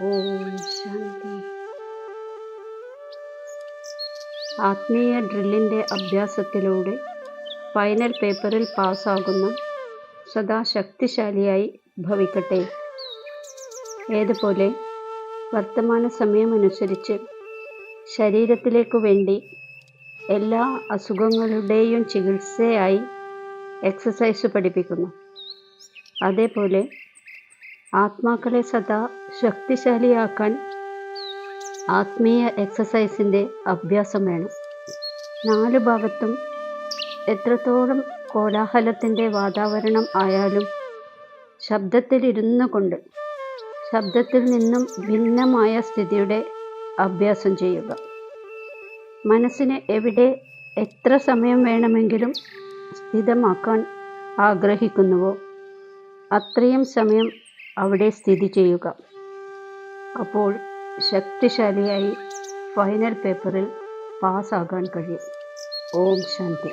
ഓം ശാന്തി. ആത്മീയ ഡ്രില്ലിന്റെ അഭ്യാസത്തിലൂടെ ഫൈനൽ പേപ്പറിൽ പാസ്സാകുന്ന സദാ ശക്തിശാലിയായി ഭവിക്കട്ടെ. ഏതുപോലെ വർത്തമാന സമയമനുസരിച്ച് ശരീരത്തിലേക്കു വേണ്ടി എല്ലാ അസുഖങ്ങളുടെയും ചികിത്സയായി എക്സസൈസ് പഠിപ്പിക്കുന്നു. അതേപോലെ ആത്മാക്കളെ സദാ ശക്തിശാലിയാക്കാൻ ആത്മീയ എക്സസൈസിന്റെ അഭ്യാസം വേണം. നാല് ഭാഗത്തും എത്രത്തോളം കോലാഹലത്തിന്റെ വാതാവരണം ആയാലും ശബ്ദത്തിലിരുന്നു കൊണ്ട് ശബ്ദത്തിൽ നിന്നും ഭിന്നമായ സ്ഥിതിയുടെ അഭ്യാസം ചെയ്യുക. മനസ്സിനെ എവിടെ എത്ര സമയം വേണമെങ്കിലും സ്ഥിതമാക്കാൻ ആഗ്രഹിക്കുന്നുവോ അത്രയും സമയം അവിടെ സ്ഥിതി ചെയ്യുക. അപ്പോൾ ശക്തിശാലിയായി ഫൈനൽ പേപ്പറിൽ പാസ്സാകാൻ കഴിയും. ഓം ശാന്തി.